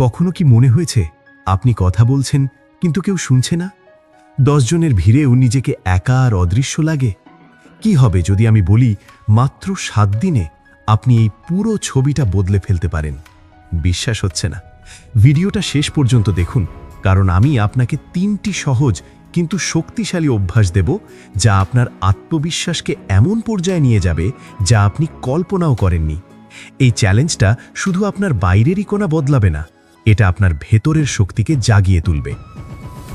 কখনো কি মনে হয়েছে, আপনি কথা বলছেন, কিন্তু কেউ শুনছে না? দশজনের ভিড়েও নিজেকে একা আর অদৃশ্য লাগে। কি হবে যদি আমি বলি, মাত্র সাত দিনে আপনি এই পুরো ছবিটা বদলে ফেলতে পারেন? বিশ্বাস হচ্ছে না। ভিডিওটা শেষ পর্যন্ত দেখুন, কারণ আমি আপনাকে তিনটি সহজ, কিন্তু শক্তিশালী অভ্যাস দেব, যা আপনার আত্মবিশ্বাসকে এমন পর্যায়ে নিয়ে যাবে, যা আপনি কল্পনাও করেননি। এই চ্যালেঞ্জটা শুধু আপনার বাইরেরই কোনা বদলাবে না। এটা আপনার ভেতরের শক্তিকে জাগিয়ে তুলবে।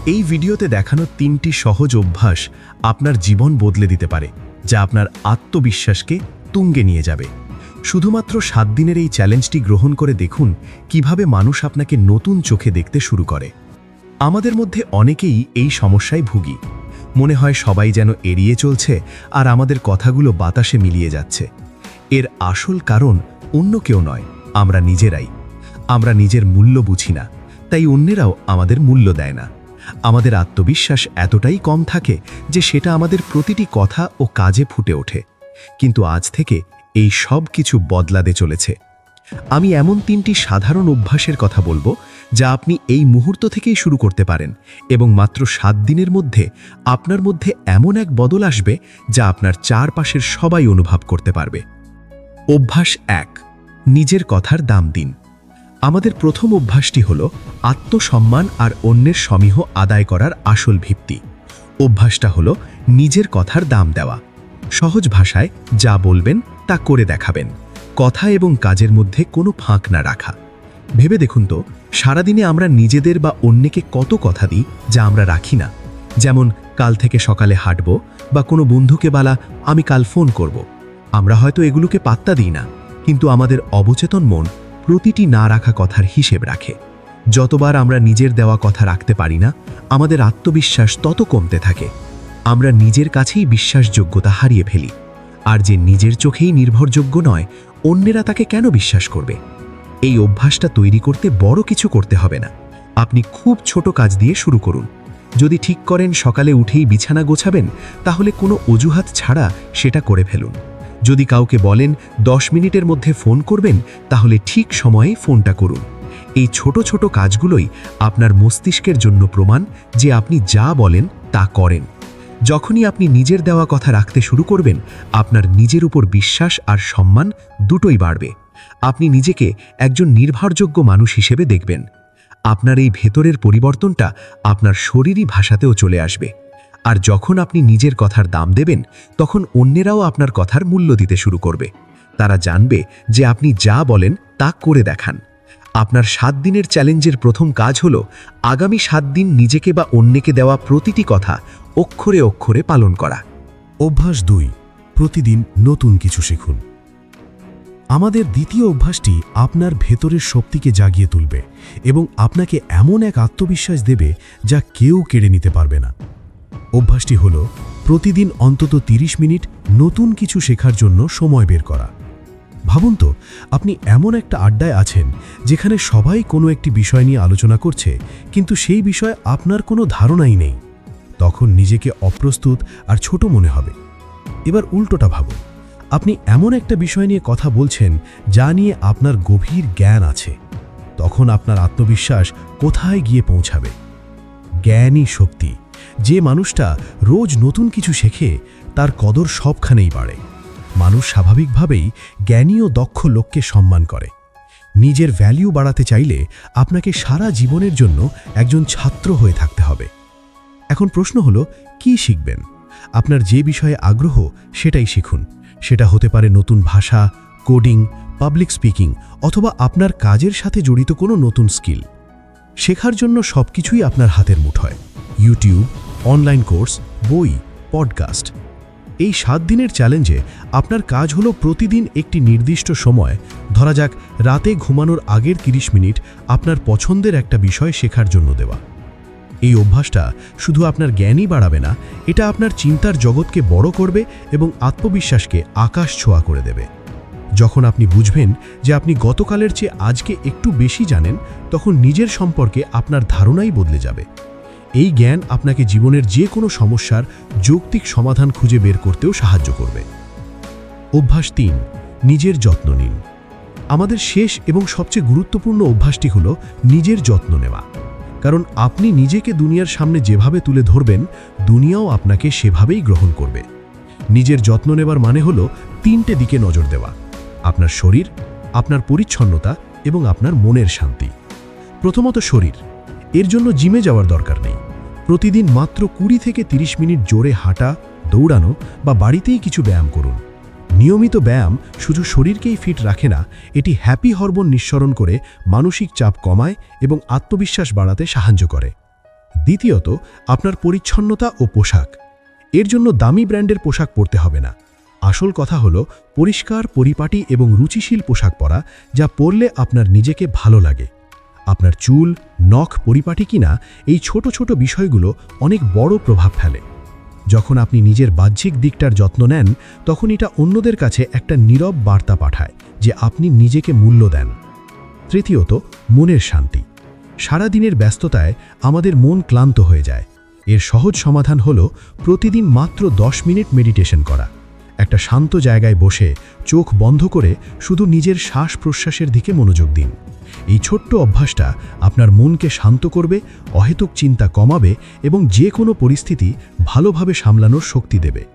এই ভিডিওতে দেখানো তিনটি সহজ অভ্যাস আপনার জীবন বদলে দিতে পারে, যা আপনার আত্মবিশ্বাসকে তুঙ্গে নিয়ে যাবে। শুধুমাত্র সাত দিনের এই চ্যালেঞ্জটি গ্রহণ করে দেখুন কীভাবে মানুষ আপনাকে নতুন চোখে দেখতে শুরু করে। আমাদের মধ্যে অনেকেই এই সমস্যায় ভুগি। মনে হয় সবাই যেন এড়িয়ে চলছে আর আমাদের কথাগুলো বাতাসে মিলিয়ে যাচ্ছে। এর আসল কারণ অন্য কেউ নয়, আমরা নিজেরাই। আমরা নিজের মূল্য বুঝি না, তাই অন্যেরাও আমাদের মূল্য দেয় না। আমাদের আত্মবিশ্বাস এতটাই কম থাকে যে সেটা আমাদের প্রতিটি কথা ও কাজে ফুটে ওঠে। কিন্তু আজ থেকে এই সব কিছু বদলাতে চলেছে। আমি এমন তিনটি সাধারণ অভ্যাসের কথা বলব যা আপনি এই মুহূর্ত থেকেই শুরু করতে পারেন এবং মাত্র সাত দিনের মধ্যে আপনার মধ্যে এমন এক বদল আসবে যা আপনার চারপাশের সবাই অনুভব করতে পারবে। অভ্যাস এক, নিজের কথার দাম দিন। আমাদের প্রথম অভ্যাসটি হল আত্মসম্মান আর অন্যের সমীহ আদায় করার আসল ভিত্তি। অভ্যাসটা হল নিজের কথার দাম দেওয়া। সহজ ভাষায় যা বলবেন তা করে দেখাবেন। কথা এবং কাজের মধ্যে কোনো ফাঁক না রাখা। ভেবে দেখুন তো, সারাদিনে আমরা নিজেদের বা অন্যকে কত কথা দিই যা আমরা রাখি না? যেমন, কাল থেকে সকালে হাঁটব বা কোনো বন্ধুকে বলা, আমি কাল ফোন করব। আমরা হয়তো এগুলোকে পাত্তা দিই না, কিন্তু আমাদের অবচেতন মন প্রতিটি না রাখা কথার হিসেব রাখে। যতবার আমরা নিজের দেওয়া কথা রাখতে পারি না, আমাদের আত্মবিশ্বাস তত কমতে থাকে। আমরা নিজের কাছেই বিশ্বাসযোগ্যতা হারিয়ে ফেলি। আর যে নিজের চোখেই নির্ভরযোগ্য নয়, অন্যেরা তাকে কেন বিশ্বাস করবে? এই অভ্যাসটা তৈরি করতে বড় কিছু করতে হবে না। আপনি খুব ছোট কাজ দিয়ে শুরু করুন। যদি ঠিক করেন সকালে উঠেই বিছানা গোছাবেন, তাহলে কোনো অজুহাত ছাড়া সেটা করে ফেলুন। যদি কাউকে বলেন দশ মিনিটের মধ্যে ফোন করবেন, তাহলে ঠিক সময়ে ফোনটা করুন। এই ছোট ছোট কাজগুলোই আপনার মস্তিষ্কের জন্য প্রমাণ যে আপনি যা বলেন তা করেন। যখনই আপনি নিজের দেওয়া কথা রাখতে শুরু করবেন, আপনার নিজের উপর বিশ্বাস আর সম্মান দুটোই বাড়বে। আপনি নিজেকে একজন নির্ভরযোগ্য মানুষ হিসেবে দেখবেন। আপনার এই ভেতরের পরিবর্তনটা আপনার শরীরী ভাষাতেও চলে আসবে। আর যখন আপনি নিজের কথার দাম দেবেন, তখন অন্যেরাও আপনার কথার মূল্য দিতে শুরু করবে। তারা জানবে যে আপনি যা বলেন, তা করে দেখান। আপনার সাত দিনের চ্যালেঞ্জের প্রথম কাজ হল, আগামী সাত দিন নিজেকে বা অন্যকে দেওয়া প্রতিটি কথা অক্ষরে অক্ষরে পালন করা। অভ্যাস দুই, প্রতিদিন নতুন কিছু শিখুন। আমাদের দ্বিতীয় অভ্যাসটি আপনার ভেতরের শক্তিকে জাগিয়ে তুলবে এবং আপনাকে এমন এক আত্মবিশ্বাস দেবে যা কেউ কেড়ে নিতে পারবে না। অভ্যাসটি হল প্রতিদিন অন্তত ৩০ মিনিট নতুন কিছু শেখার জন্য সময় বের করা। ভাবুন তো, আপনি এমন একটা আড্ডায় আছেন যেখানে সবাই কোনো একটি বিষয় নিয়ে আলোচনা করছে, কিন্তু সেই বিষয়ে আপনার কোনো ধারণাই নেই। তখন নিজেকে অপ্রস্তুত আর ছোট মনে হবে। এবার উল্টোটা ভাবুন, আপনি এমন একটা বিষয় নিয়ে কথা বলছেন যা নিয়ে আপনার গভীর জ্ঞান আছে। তখন আপনার আত্মবিশ্বাস কোথায় গিয়ে পৌঁছাবে? জ্ঞানই শক্তি। যে মানুষটা রোজ নতুন কিছু শেখে, তার কদর সবখানেই বাড়ে। মানুষ স্বাভাবিকভাবেই জ্ঞানী ও দক্ষ লোককে সম্মান করে। নিজের ভ্যালিউ বাড়াতে চাইলে আপনাকে সারা জীবনের জন্য একজন ছাত্র হয়ে থাকতে হবে। এখন প্রশ্ন হলো, কি শিখবেন? আপনার যে বিষয়ে আগ্রহ, সেটাই শিখুন। সেটা হতে পারে নতুন ভাষা কোডিং পাবলিক স্পিকিং অথবা আপনার কাজের সাথে জড়িত কোনো নতুন স্কিল শেখার জন্য সবকিছুই আপনার হাতের মুঠোয় ইউটিউব, অনলাইন কোর্স, বই, পডকাস্ট। এই সাত দিনের চ্যালেঞ্জে আপনার কাজ হলো প্রতিদিন একটি নির্দিষ্ট সময়, ধরা যাক রাতে ঘুমানোর আগের ৩০ মিনিট আপনার পছন্দের একটা বিষয় শেখার জন্য দেওয়া। এই অভ্যাসটা শুধু আপনার জ্ঞানই বাড়াবে না, এটা আপনার চিন্তার জগৎকে বড় করবে এবং আত্মবিশ্বাসকে আকাশ ছোঁয়া করে দেবে। যখন আপনি বুঝবেন যে আপনি গতকালের চেয়ে আজকে একটু বেশি জানেন, তখন নিজের সম্পর্কে আপনার ধারণাই বদলে যাবে। এই জ্ঞান আপনাকে জীবনের যে কোনো সমস্যার যৌক্তিক সমাধান খুঁজে বের করতেও সাহায্য করবে। অভ্যাস তিন, নিজের যত্ন নিন। আমাদের শেষ এবং সবচেয়ে গুরুত্বপূর্ণ অভ্যাসটি হল নিজের যত্ন নেওয়া। কারণ আপনি নিজেকে দুনিয়ার সামনে যেভাবে তুলে ধরবেন, দুনিয়াও আপনাকে সেভাবেই গ্রহণ করবে। নিজের যত্ন নেবার মানে হলো তিনটে দিকে নজর দেওয়া। আপনার শরীর, আপনার পরিচ্ছন্নতা এবং আপনার মনের শান্তি। প্রথমত শরীর, এর জন্য জিমে যাওয়ার দরকার নেই। প্রতিদিন মাত্র কুড়ি থেকে ৩০ মিনিট জোরে হাঁটা, দৌড়ানো বা বাড়িতেই কিছু ব্যায়াম করুন। নিয়মিত ব্যায়াম শুধু শরীরকেই ফিট রাখে না, এটি হ্যাপি হরমোন নিঃসরণ করে মানসিক চাপ কমায় এবং আত্মবিশ্বাস বাড়াতে সাহায্য করে। দ্বিতীয়ত, আপনার পরিচ্ছন্নতা ও পোশাক, এর জন্য দামি ব্র্যান্ডের পোশাক পরতে হবে না। আসল কথা হলো, পরিষ্কার, পরিপাটি এবং রুচিশীল পোশাক পরা, যা পরলে আপনার নিজেকে ভালো লাগে। আপনার চুল, নখ পরিপাটি কিনা, এই ছোট ছোট বিষয়গুলো অনেক বড় প্রভাব ফেলে। যখন আপনি নিজের বাহ্যিক দিকটার যত্ন নেন, তখন এটা অন্যদের কাছে একটা নীরব বার্তা পাঠায়, যে আপনি নিজেকে মূল্য দেন। তৃতীয়ত, মনের শান্তি। সারাদিনের ব্যস্ততায় আমাদের মন ক্লান্ত হয়ে যায়। এর সহজ সমাধান হল, প্রতিদিন মাত্র দশ মিনিট মেডিটেশন করা। একটা শান্ত জায়গায় বসে চোখ বন্ধ করে শুধু নিজের শ্বাস প্রশ্বাসের দিকে মনোযোগ দিন। এই ছোট্ট অভ্যাসটা আপনার মনকে শান্ত করবে, অহেতুক চিন্তা কমাবে এবং যে কোনো পরিস্থিতি ভালোভাবে সামলানোর শক্তি দেবে।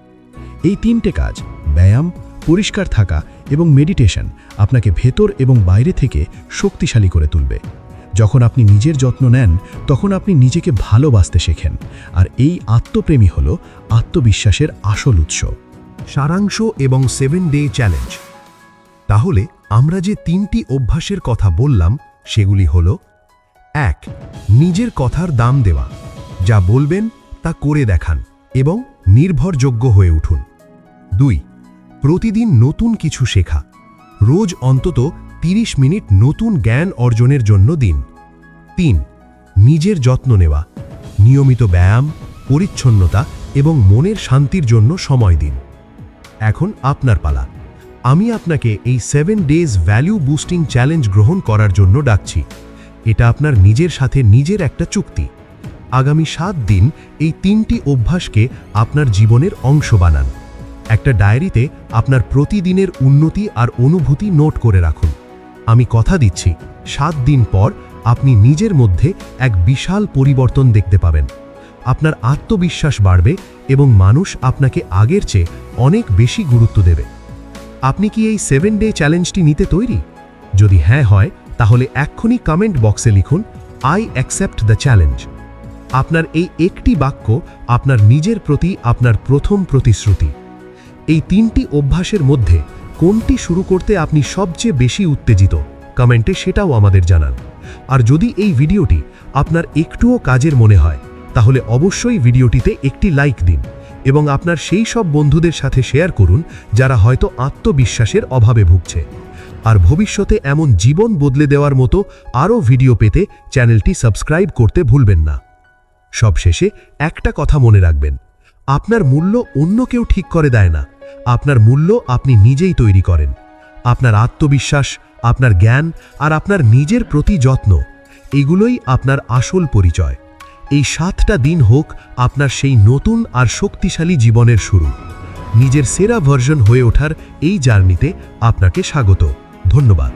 এই তিনটে কাজ, ব্যায়াম, পরিষ্কার থাকা এবং মেডিটেশন, আপনাকে ভেতর এবং বাইরে থেকে শক্তিশালী করে তুলবে। যখন আপনি নিজের যত্ন নেন, তখন আপনি নিজেকে ভালোবাসতে শেখেন। আর এই আত্মপ্রেমী হল আত্মবিশ্বাসের আসল উৎস। সারাংশ এবং সেভেন ডে চ্যালেঞ্জ। তাহলে আমরা যে তিনটি অভ্যাসের কথা বললাম, সেগুলি হল, এক, নিজের কথার দাম দেওয়া, যা বলবেন, তা করে দেখান এবং নির্ভরযোগ্য হয়ে উঠুন। দুই, প্রতিদিন নতুন কিছু শেখা, রোজ অন্তত ৩০ মিনিট নতুন জ্ঞান অর্জনের জন্য দিন। তিন, নিজের যত্ন নেওয়া, নিয়মিত ব্যায়াম, পরিচ্ছন্নতা এবং মনের শান্তির জন্য সময় দিন। এখন আপনার পালা। আমি আপনাকে এই seven days value boosting challenge গ্রহণ করার জন্য ডাকছি। এটা আপনার নিজের সাথে নিজের একটা চুক্তি। আগামী সাত দিন এই তিনটি অভ্যাসকে আপনার জীবনের অংশ বানান। একটা ডায়েরিতে আপনার প্রতিদিনের উন্নতি আর অনুভূতি নোট করে রাখুন। আমি কথা দিচ্ছি, সাত দিন পর আপনি নিজের মধ্যে এক বিশাল পরিবর্তন দেখতে পাবেন। আপনার আত্মবিশ্বাস বাড়বে এবং মানুষ আপনাকে আগের চেয়ে অনেক বেশি গুরুত্ব দেবে। আপনি কি এই সেভেন ডে চ্যালেঞ্জটি নিতে তৈরি? যদি হ্যাঁ হয়, তাহলে এক্ষুনি কমেন্ট বক্সে লিখুন আই অ্যাকসেপ্ট দ্য চ্যালেঞ্জ আপনার এই একটি বাক্য আপনার নিজের প্রতি আপনার প্রথম প্রতিশ্রুতি। এই তিনটি অভ্যাসের মধ্যে কোনটি শুরু করতে আপনি সবচেয়ে বেশি উত্তেজিত? কমেন্টে সেটাও আমাদের জানান। আর যদি এই ভিডিওটি আপনার একটুও কাজের মনে হয় তাহলে অবশ্যই ভিডিওটিতে একটি লাইক দিন এবং আপনার সেই সব বন্ধুদের সাথে শেয়ার করুন যারা হয়তো আত্মবিশ্বাসের অভাবে ভুগছে। আর ভবিষ্যতে এমন জীবন বদলে দেওয়ার মতো আরও ভিডিও পেতে চ্যানেলটি সাবস্ক্রাইব করতে ভুলবেন না। সবশেষে একটা কথা মনে রাখবেন, আপনার মূল্য অন্য কেউ ঠিক করে দেয় না। আপনার মূল্য আপনি নিজেই তৈরি করেন। আপনার আত্মবিশ্বাস, আপনার জ্ঞান আর আপনার নিজের প্রতি যত্ন, এগুলোই আপনার আসল পরিচয়। এই সাতটা দিন হোক আপনার সেই নতুন আর শক্তিশালী জীবনের শুরু। নিজের সেরা ভার্জন হয়ে ওঠার এই জার্নিতে আপনাকে স্বাগত। ধন্যবাদ।